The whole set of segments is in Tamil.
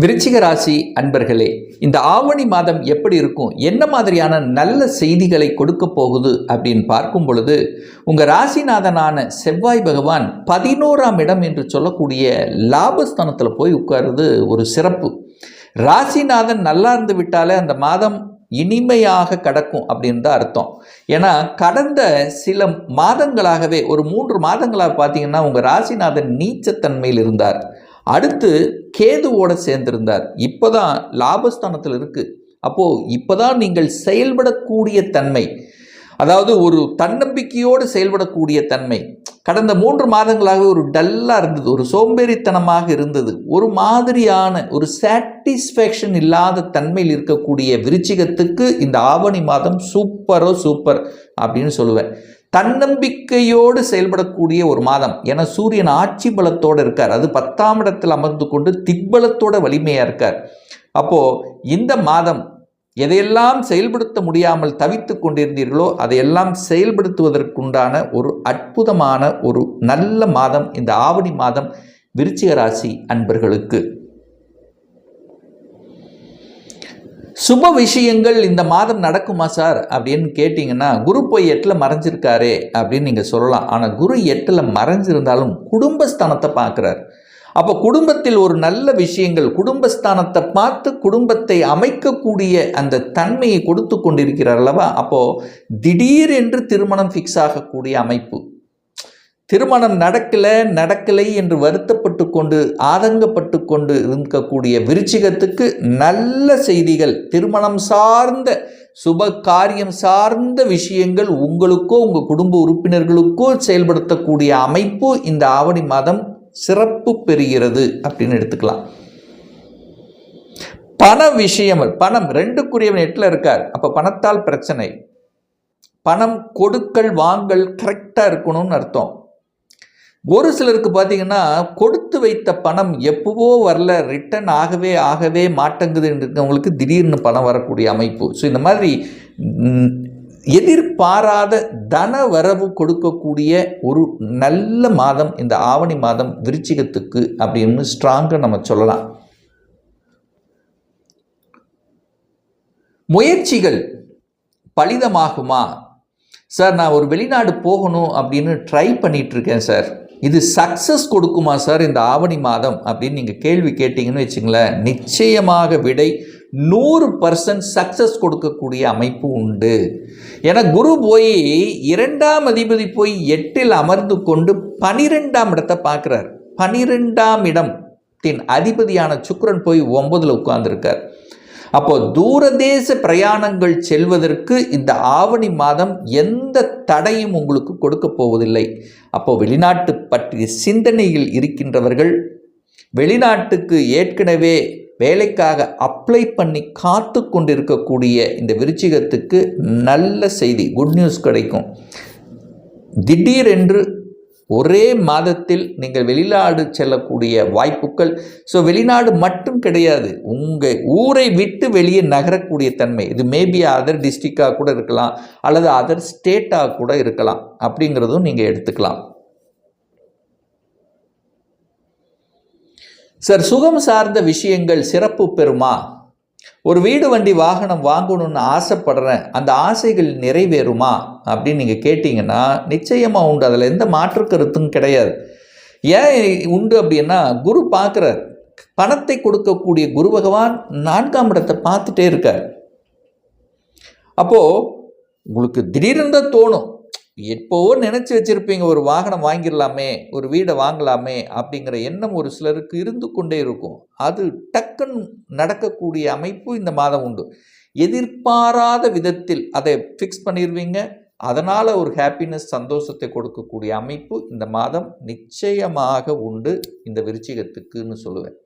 விருச்சிக ராசி அன்பர்களே இந்த ஆவணி மாதம் எப்படி இருக்கும்? என்ன மாதிரியான நல்ல செய்திகளை கொடுக்க போகுது அப்படின்னு பார்க்கும் பொழுது உங்கள் ராசிநாதனான செவ்வாய் பகவான் பதினோராம் இடம் என்று சொல்லக்கூடிய லாபஸ்தானத்தில் போய் உட்காருறது ஒரு சிறப்பு. ராசிநாதன் நல்லா இருந்து விட்டாலே அந்த மாதம் இனிமையாக கடக்கும் அப்படின்னு தான் அர்த்தம். ஏன்னா கடந்த சில மாதங்களாகவே ஒரு மூன்று மாதங்களாக பார்த்தீங்கன்னா உங்கள் ராசிநாதன் நீச்சத்தன்மையில் இருந்தார். அடுத்து கேதுவோட சேர்ந்திருந்தார். இப்போதான் லாபஸ்தானத்தில் இருக்குது அப்போது இப்போதான் நீங்கள் செயல்படக்கூடிய தன்மை. அதாவது ஒரு தன்னம்பிக்கையோடு செயல்படக்கூடிய தன்மை. கடந்த மூன்று மாதங்களாக ஒரு டல்லாக இருந்தது. ஒரு சோம்பேறித்தனமாக இருந்தது. ஒரு மாதிரியான ஒரு சாட்டிஸ்ஃபேக்ஷன் இல்லாத தன்மையில் இருக்கக்கூடிய விருச்சிகத்துக்கு இந்த ஆவணி மாதம் சூப்பரோ சூப்பர் oh அப்படின்னு சொல்லுவேன். தன்னம்பிக்கையோடு செயல்படக்கூடிய ஒரு மாதம். ஏன்னா சூரியன் ஆட்சி பலத்தோடு இருக்கார். அது பத்தாம் இடத்தில் அமர்ந்து கொண்டு திக்பலத்தோட வலிமையாக இருக்கார். அப்போது இந்த மாதம் எதையெல்லாம் செயல்படுத்த முடியாமல் தவித்து கொண்டிருந்தீர்களோ அதையெல்லாம் செயல்படுத்துவதற்குண்டான ஒரு அற்புதமான ஒரு நல்ல மாதம் இந்த ஆவணி மாதம் விருச்சிக ராசி அன்பர்களுக்கு. சுப விஷயங்கள் இந்த மாதம் நடக்குமா சார்? அப்படின்னு கேட்டிங்கன்னா குரு போய் எட்டில் மறைஞ்சிருக்காரே அப்படின்னு நீங்கள் சொல்லலாம். ஆனால் குரு எட்டில் மறைஞ்சிருந்தாலும் குடும்பஸ்தானத்தை பார்க்குறார். அப்போ குடும்பத்தில் ஒரு நல்ல விஷயங்கள் குடும்பஸ்தானத்தை பார்த்து குடும்பத்தை அமைக்கக்கூடிய அந்த தன்மையை கொடுத்து கொண்டிருக்கிறார் அல்லவா? அப்போது திடீரென்று திருமணம் ஃபிக்ஸ் ஆகக்கூடிய அமைப்பு. திருமணம் நடக்கலை நடக்கலை என்று வருத்தப்பட்டு கொண்டு ஆதங்கப்பட்டு கொண்டு இருக்கக்கூடிய விருச்சிகத்துக்கு நல்ல செய்திகள் திருமணம் சார்ந்த சுப காரியம் சார்ந்த விஷயங்கள் உங்களுக்கோ உங்கள் குடும்ப உறுப்பினர்களுக்கோ செயல்படுத்தக்கூடிய அமைப்பு இந்த ஆவணி மாதம் சிறப்பு பெறுகிறது அப்படின்னு எடுத்துக்கலாம். பண விஷயம் பணம் ரெண்டுக்குரியவன் எட்டில் இருக்கார். அப்போ பணத்தால் பிரச்சனை. பணம் கொடுக்கல் வாங்கல் கரெக்டாக இருக்கணும்னு அர்த்தம். ஒரு சிலருக்கு பார்த்தீங்கன்னா கொடுத்து வைத்த பணம் எப்பவோ வரல ரிட்டர்ன் ஆகவே ஆகவே மாட்டேங்குதுன்றவங்களுக்கு திடீர்னு பணம் வரக்கூடிய அமைப்பு. ஸோ இந்த மாதிரி எதிர்பாராத தன வரவு கொடுக்கக்கூடிய ஒரு நல்ல மாதம் இந்த ஆவணி மாதம் விருச்சிகத்துக்கு அப்படின்னு ஸ்ட்ராங்காக நம்ம சொல்லலாம். முயற்சிகள் பலிதமாகுமா? சார் நான் ஒரு வெளிநாடு போகணும் அப்படின்னு ட்ரை பண்ணிகிட்ருக்கேன் சார். இது சக்ஸஸ் கொடுக்குமா சார் இந்த ஆவணி மாதம்? அப்படின்னு நீங்கள் கேள்வி கேட்டிங்கன்னு வச்சுங்களேன். நிச்சயமாக விடை நூறு பர்சன்ட் சக்ஸஸ் கொடுக்கக்கூடிய அமைப்பு உண்டு. ஏன்னா குரு போய் இரண்டாம் அதிபதி போய் எட்டில் அமர்ந்து கொண்டு பனிரெண்டாம் இடத்தை பார்க்குறார். பனிரெண்டாம் இடத்தின் அதிபதியான சுக்ரன் போய் ஒன்பதில் உட்கார்ந்துருக்கார். அப்போ தூரதேச பிரயாணங்கள் செல்வதற்கு இந்த ஆவணி மாதம் எந்த தடையும் உங்களுக்கு கொடுக்க போவதில்லை. அப்போ வெளிநாட்டு பற்றிய சிந்தனையில் இருக்கின்றவர்கள் வெளிநாட்டுக்கு ஏற்கனவே வேலைக்காக அப்ளை பண்ணி காத்து கொண்டிருக்கக்கூடிய இந்த விருச்சிகத்துக்கு நல்ல செய்தி குட் நியூஸ் கிடைக்கும். திடீரென்று ஒரே மாதத்தில் நீங்கள் வெளிநாடு செல்லக்கூடிய வாய்ப்புகள். ஸோ வெளிநாடு மட்டும் கிடையாது. உங்கள் ஊரை விட்டு வெளியே நகரக்கூடிய தன்மை. இது மேபி அதர் டிஸ்ட்ரிக்டாக கூட இருக்கலாம் அல்லது அதர் ஸ்டேட்டாக கூட இருக்கலாம். அப்படிங்கிறதும் நீங்கள் எடுத்துக்கலாம். சார் சுகம் சார்ந்த விஷயங்கள் சிறப்பு பெறுமா? ஒரு வீடு வண்டி வாகனம் வாங்கணும்னு ஆசைப்படுறேன் அந்த ஆசைகள் நிறைவேறுமா அப்படின்னு நீங்கள் கேட்டிங்கன்னா நிச்சயமாக உண்டு. அதில் எந்த மாற்று கருத்தும் கிடையாது. ஏன் உண்டு அப்படின்னா குரு பார்க்குறார். பணத்தை கொடுக்கக்கூடிய குரு பகவான் நான்காம் இடத்தை பார்த்துட்டே இருக்கார். அப்போது உங்களுக்கு திடீர்னு தான் தோணும் எப்போவோ நினச்சி வச்சுருப்பீங்க ஒரு வாகனம் வாங்கிடலாமே ஒரு வீடை வாங்கலாமே அப்படிங்கிற எண்ணம் ஒரு சிலருக்கு இருந்து கொண்டே இருக்கும். அது டக்குன்னு நடக்கக்கூடிய அமைப்பு இந்த மாதம் உண்டு. எதிர்பாராத விதத்தில் அதை ஃபிக்ஸ் பண்ணிடுவீங்க அதனால் ஒரு ஹாப்பினஸ் சந்தோஷத்தை கொடுக்கக்கூடிய அமைப்பு இந்த மாதம் நிச்சயமாக உண்டு. இந்த விருச்சிகத்துக்குன்னு சொல்லுவேன்.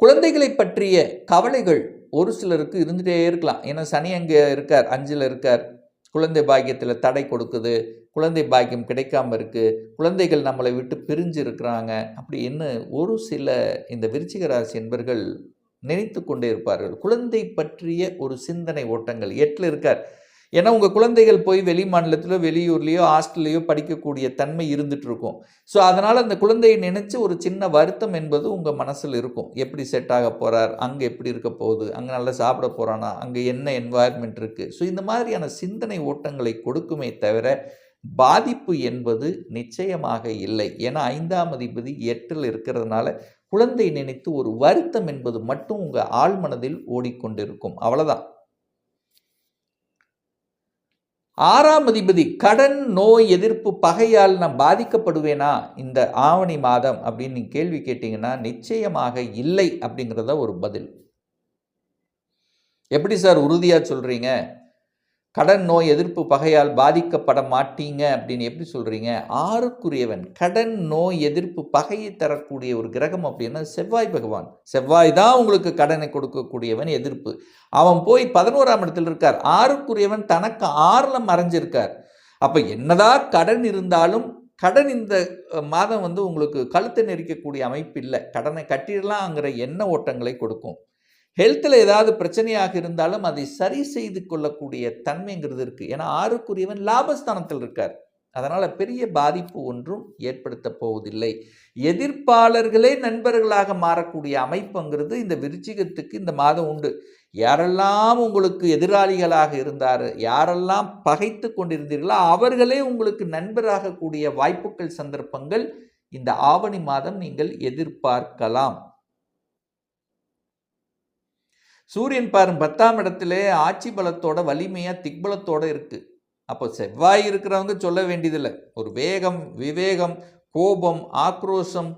குழந்தைகளை பற்றிய கவலைகள் ஒரு சிலருக்கு இருந்துகிட்டே இருக்கலாம். ஏன்னா சனி அங்கே இருக்கார் அஞ்சில் இருக்கார். குழந்தை பாக்கியத்தில் தடை கொடுக்குது. குழந்தை பாக்கியம் கிடைக்காம இருக்குது குழந்தைகள் நம்மளை விட்டு பிரிஞ்சு இருக்கிறாங்க. அப்படின்னு ஒரு சில இந்த விருச்சிக ராசி என்பர்கள் நினைத்து கொண்டே இருப்பார்கள். குழந்தை பற்றிய ஒரு சிந்தனை ஓட்டங்கள். எட்டில் இருக்கார். ஏன்னா உங்கள் குழந்தைகள் போய் வெளி மாநிலத்திலோ வெளியூர்லேயோ ஹாஸ்டல்லையோ படிக்கக்கூடிய தன்மை இருந்துட்டு இருக்கும் ஸோ அதனால் அந்த குழந்தையை நினச்சி ஒரு சின்ன வருத்தம் என்பது உங்கள் மனசில் இருக்கும். எப்படி செட் ஆக போகிறார் அங்கே எப்படி இருக்க போகுது? அங்கே நல்லா சாப்பிட போகிறானா அங்கே என்ன என்வாயர்மெண்ட் இருக்குது ஸோ இந்த மாதிரியான சிந்தனை ஓட்டங்களை கொடுக்குமே தவிர பாதிப்பு என்பது நிச்சயமாக இல்லை. ஏன்னா ஐந்தாம் அதிபதி எட்டில் இருக்கிறதுனால குழந்தை நினைத்து ஒரு வருத்தம் என்பது மட்டும் உங்கள் ஆழ்மனதில் ஓடிக்கொண்டிருக்கும். அவ்வளோதான் ஆறாம் அதிபதி கடன் நோய் எதிர்ப்பு பகையால் நான் பாதிக்கப்படுவேனா? இந்த ஆவணி மாதம் அப்படின்னு நீங்கள் கேள்வி கேட்டிங்கன்னா நிச்சயமாக இல்லை அப்படிங்கிறத ஒரு பதில். எப்படி சார் உறுதியாக சொல்கிறீங்க கடன் நோய் எதிர்ப்பு பகையால் பாதிக்கப்பட மாட்டீங்க அப்படின்னு எப்படி சொல்கிறீங்க ஆறுக்குரியவன் கடன் நோய் எதிர்ப்பு பகையை தரக்கூடிய ஒரு கிரகம் அப்படின்னா செவ்வாய் பகவான். செவ்வாய் தான் உங்களுக்கு கடனை கொடுக்கக்கூடியவன் எதிர்ப்பு. அவன் போய் பதினோராம் இடத்தில் இருக்கார். ஆறுக்குரியவன் தனக்கு ஆறில் மறைஞ்சிருக்கார். அப்போ என்னதான் கடன் இருந்தாலும் கடன் இந்த மாதம் வந்து உங்களுக்கு கழுத்தை நெரிக்கக்கூடிய அமைப்பு இல்லை. கடனை கட்டிடலாங்கிற எண்ண ஓட்டங்களை கொடுக்கும். ஹெல்த்தில் ஏதாவது பிரச்சனையாக இருந்தாலும் அதை சரி செய்து கொள்ளக்கூடிய தன்மைங்கிறது இருக்குது ஏன்னா ஆறுக்குரியவன் லாபஸ்தானத்தில் இருக்கார். அதனால் பெரிய பாதிப்பு ஒன்றும் ஏற்படுத்த போவதில்லை. எதிர்ப்பாளர்களே நண்பர்களாக மாறக்கூடிய அமைப்புங்கிறது இந்த விருச்சிகத்துக்கு இந்த மாதம் உண்டு. யாரெல்லாம் உங்களுக்கு எதிராளிகளாக இருந்தார் யாரெல்லாம் பகைத்து கொண்டிருந்தீர்களோ அவர்களே உங்களுக்கு நண்பராகக்கூடிய வாய்ப்புகள் சந்தர்ப்பங்கள் இந்த ஆவணி மாதம் நீங்கள் எதிர்பார்க்கலாம். சூரியன் பாரும் பத்தாம் இடத்திலே ஆட்சி பலத்தோட வலிமையாக திக்பலத்தோட இருக்குது அப்போ செவ்வாய் இருக்கிறவங்க சொல்ல வேண்டியதில்லை. ஒரு வேகம் விவேகம் கோபம் ஆக்ரோஷம்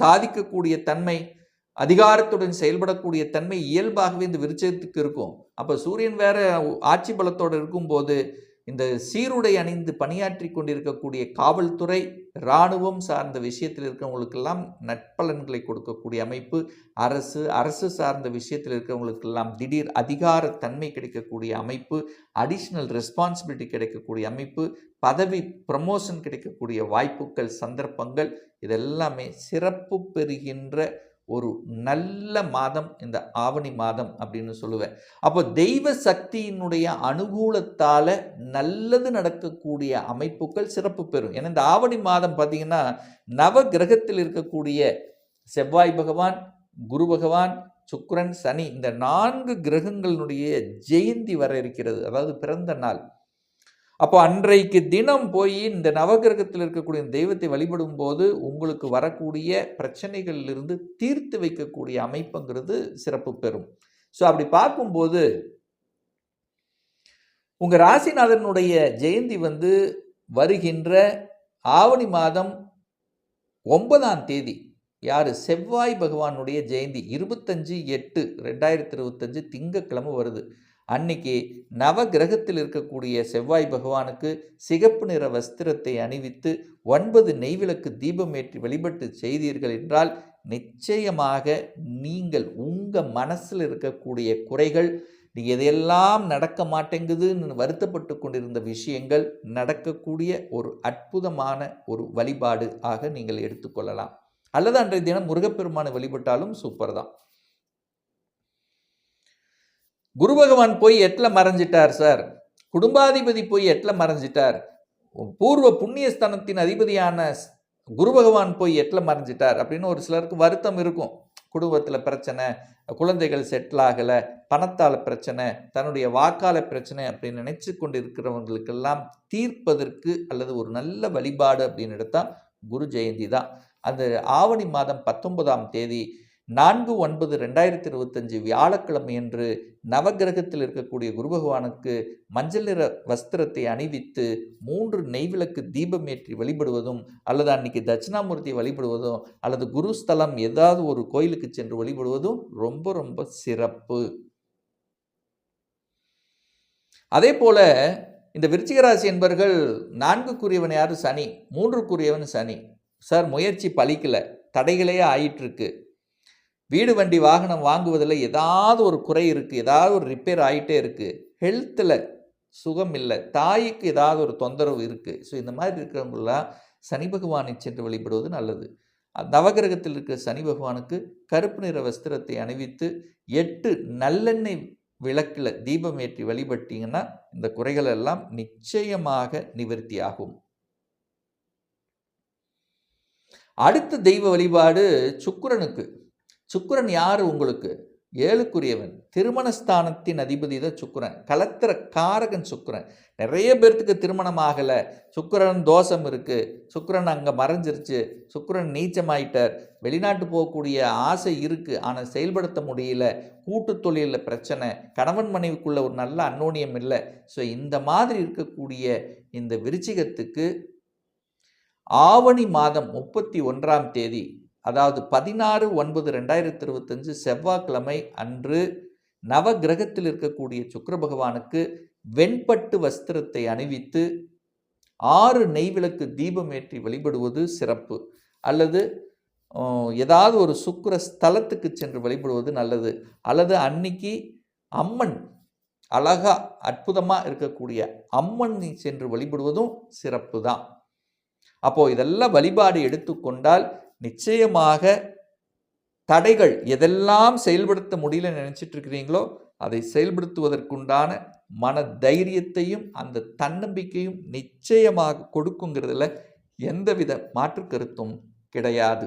சாதிக்கக்கூடிய தன்மை அதிகாரத்துடன் செயல்படக்கூடிய தன்மை இயல்பாகவே இந்த விருச்சத்துக்கு இருக்கும். அப்போ சூரியன் வேற ஆட்சி பலத்தோடு இருக்கும்போது இந்த சீருடை அணிந்து பணியாற்றி கொண்டிருக்கக்கூடிய காவல்துறை இராணுவம் சார்ந்த விஷயத்தில் இருக்கிறவங்களுக்கெல்லாம் நட்பலன்களை கொடுக்கக்கூடிய அமைப்பு அரசு அரசு சார்ந்த விஷயத்தில் இருக்கிறவங்களுக்கெல்லாம் திடீர் அதிகார தன்மை கிடைக்கக்கூடிய அமைப்பு அடிஷ்னல் ரெஸ்பான்சிபிலிட்டி கிடைக்கக்கூடிய அமைப்பு பதவி ப்ரமோஷன் கிடைக்கக்கூடிய வாய்ப்புகள் சந்தர்ப்பங்கள் இதெல்லாமே சிறப்பு பெறுகின்ற ஒரு நல்ல மாதம் இந்த ஆவணி மாதம் அப்படின்னு சொல்லுவேன். அப்போ தெய்வ சக்தியினுடைய அனுகூலத்தால் நல்லது நடக்கக்கூடிய அமைப்புகள் சிறப்பு பெறும். ஏன்னா இந்த ஆவணி மாதம் பார்த்திங்கன்னா நவ கிரகத்தில் இருக்கக்கூடிய செவ்வாய் பகவான் குரு பகவான் சுக்ரன் சனி இந்த நான்கு கிரகங்களினுடைய ஜெயந்தி வர இருக்கிறது. அதாவது பிறந்த நாள். அப்போ அன்றைக்கு தினம் போய் இந்த நவகிரகத்தில் இருக்கக்கூடிய தெய்வத்தை வழிபடும் போது உங்களுக்கு வரக்கூடிய பிரச்சனைகளிலிருந்து தீர்த்து வைக்கக்கூடிய அமைப்புங்கிறது சிறப்பு பெறும். ஸோ அப்படி பார்க்கும்போது உங்கள் ராசிநாதனுடைய ஜெயந்தி வந்து வருகின்ற ஆவணி மாதம் ஒன்பதாம் தேதி யார்? செவ்வாய் பகவானுடைய ஜெயந்தி இருபத்தஞ்சு எட்டு ரெண்டாயிரத்தி இருபத்தஞ்சு திங்கக்கிழமை வருது. அன்னைக்கு நவ கிரகத்தில் இருக்கக்கூடிய செவ்வாய் பகவானுக்கு சிகப்பு நிற வஸ்திரத்தை அணிவித்து ஒன்பது நெய்விளக்கு தீபம் ஏற்றி வழிபட்டு செய்தீர்கள் என்றால் நிச்சயமாக நீங்கள் உங்கள் மனசில் இருக்கக்கூடிய குறைகள் நீ எதையெல்லாம் நடக்க மாட்டேங்குதுன்னு வருத்தப்பட்டு கொண்டிருந்த விஷயங்கள் நடக்கக்கூடிய ஒரு அற்புதமான ஒரு வழிபாடு ஆக நீங்கள் எடுத்துக்கொள்ளலாம் அல்லது அன்றைய தினம் முருகப்பெருமானை வழிபட்டாலும் சூப்பர் தான் குரு பகவான் போய் எட்டில் மறைஞ்சிட்டார் சார். குடும்பாதிபதி போய் எட்டில் மறைஞ்சிட்டார். பூர்வ புண்ணியஸ்தனத்தின் அதிபதியான குரு பகவான் போய் எட்டில் மறைஞ்சிட்டார் அப்படின்னு ஒரு சிலருக்கு வருத்தம் இருக்கும். குடும்பத்தில் பிரச்சனை குழந்தைகள் செட்டில் ஆகலை பணத்தால் பிரச்சனை தன்னுடைய வாக்கால பிரச்சனை அப்படின்னு நினச்சி கொண்டு இருக்கிறவங்களுக்கெல்லாம் தீர்ப்பதற்கு அல்லது ஒரு நல்ல வழிபாடு அப்படின்னு எடுத்தால் குரு ஜெயந்தி தான். அந்த ஆவணி மாதம் பத்தொன்பதாம் தேதி நான்கு ஒன்பது ரெண்டாயிரத்தி இருபத்தஞ்சு வியாழக்கிழமை என்று நவகிரகத்தில் இருக்கக்கூடிய குரு பகவானுக்கு மஞ்சள் நிற வஸ்திரத்தை அணிவித்து மூன்று நெய்விளக்கு தீபம் ஏற்றி வழிபடுவதும் அல்லது அன்னைக்கு தட்சிணாமூர்த்தியை வழிபடுவதும் அல்லது குருஸ்தலம் ஏதாவது ஒரு கோயிலுக்கு சென்று வழிபடுவதும் ரொம்ப ரொம்ப சிறப்பு. அதே போல இந்த விருச்சிகராசி என்பர்கள் நான்குக்குரியவன் யாரு? சனி. மூன்றுக்குரியவன் சனி. சார் முயற்சி பலிக்கல. தடைகளே ஆயிட்டுருக்கு. வீடு வண்டி வாகனம் வாங்குவதில் ஏதாவது ஒரு குறை இருக்குது ஏதாவது ஒரு ரிப்பேர் ஆகிட்டே இருக்குது ஹெல்த்தில் சுகம் இல்லை. தாய்க்கு ஏதாவது ஒரு தொந்தரவு இருக்குது ஸோ இந்த மாதிரி இருக்கிறவங்களாம் சனி பகவானை சென்று வழிபடுவது நல்லது. நவகிரகத்தில் இருக்கிற சனி பகவானுக்கு கருப்பு நிற வஸ்திரத்தை அணிவித்து எட்டு நல்லெண்ணெய் விளக்கில் தீபம் ஏற்றி வழிபட்டீங்கன்னா இந்த குறைகள் எல்லாம் நிச்சயமாக நிவர்த்தி ஆகும். அடுத்த தெய்வ வழிபாடு சுக்கிரனுக்கு. சுக்கிரன் யார் உங்களுக்கு? ஏழுக்குரியவன். திருமணஸ்தானத்தின் அதிபதி தான் சுக்கிரன். கலத்திர காரகன் சுக்கிரன். நிறைய பேர்த்துக்கு திருமணம் ஆகலை. சுக்கிரன் தோஷம் இருக்குது சுக்கிரன் அங்கே மறைஞ்சிருச்சு. சுக்கிரன் நீச்சமாயிட்டார். வெளிநாட்டு போகக்கூடிய ஆசை இருக்குது ஆனால் செயல்படுத்த முடியல. கூட்டு தொழிலில் பிரச்சனை. கணவன் மனைவிக்குள்ள ஒரு நல்ல அன்னோனியம் இல்லை. ஸோ இந்த மாதிரி இருக்கக்கூடிய இந்த விருச்சிகத்துக்கு ஆவணி மாதம் முப்பத்தி ஒன்றாம் தேதி அதாவது பதினாறு ஒன்பது ரெண்டாயிரத்தி இருபத்தஞ்சு செவ்வாய்க்கிழமை அன்று நவ கிரகத்தில் இருக்கக்கூடிய சுக்கர பகவானுக்கு வெண்பட்டு வஸ்திரத்தை அணிவித்து ஆறு நெய்விளக்கு தீபம் ஏற்றி வழிபடுவது சிறப்பு. அல்லது ஏதாவது ஒரு சுக்கர ஸ்தலத்துக்கு சென்று வழிபடுவது நல்லது. அல்லது அன்னைக்கு அம்மன் அழகா அற்புதமாக இருக்கக்கூடிய அம்மன் சென்று வழிபடுவதும் சிறப்பு தான் அப்போது இதெல்லாம் வழிபாடு எடுத்துக்கொண்டால் நிச்சயமாக தடைகள் எதெல்லாம் செயல்படுத்த முடியல நினச்சிட்டு இருக்கிறீங்களோ அதை செயல்படுத்துவதற்குண்டான மன தைரியத்தையும் அந்த தன்னம்பிக்கையும் நிச்சயமாக கொடுக்குங்கிறதுல எந்தவித மாற்று கருத்தும் கிடையாது.